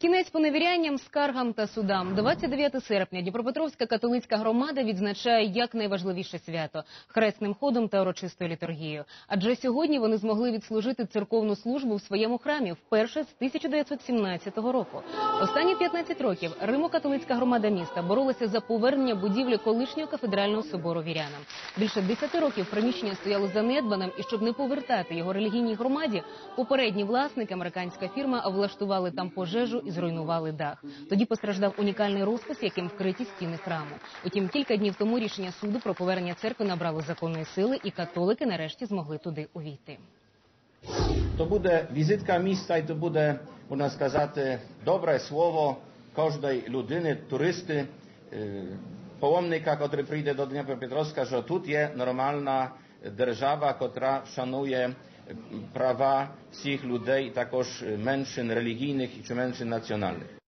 Кінець поневірянням, скаргам та судам. 29 серпня Дніпропетровська католицька громада відзначає як найважливіше свято хресним ходом та урочистою літургією. Адже сьогодні вони змогли відслужити церковну службу в своєму храмі вперше з 1917 року. Останні 15 років Римо-католицька громада міста боролася за повернення будівлі колишнього кафедрального собору вірянам. Більше 10 років приміщення стояло занедбаним, і щоб не повертати його релігійній громаді, попередні власники, американська фірма, влаштували там пожежу і зруйнували дах. Тоді постраждав унікальний розпис, яким вкриті стіни храму. Утім, кілька днів тому рішення суду про повернення церкви набрало законної сили, і католики нарешті змогли туди увійти. To буде візитка міста і то буде, можна сказати, добре слово кожної людини, туристи, е, паломника, який прийде до Дніпропетровська, що тут є нормальна держава, котра шанує права всіх людей, також меншин релігійних чи меншин національних.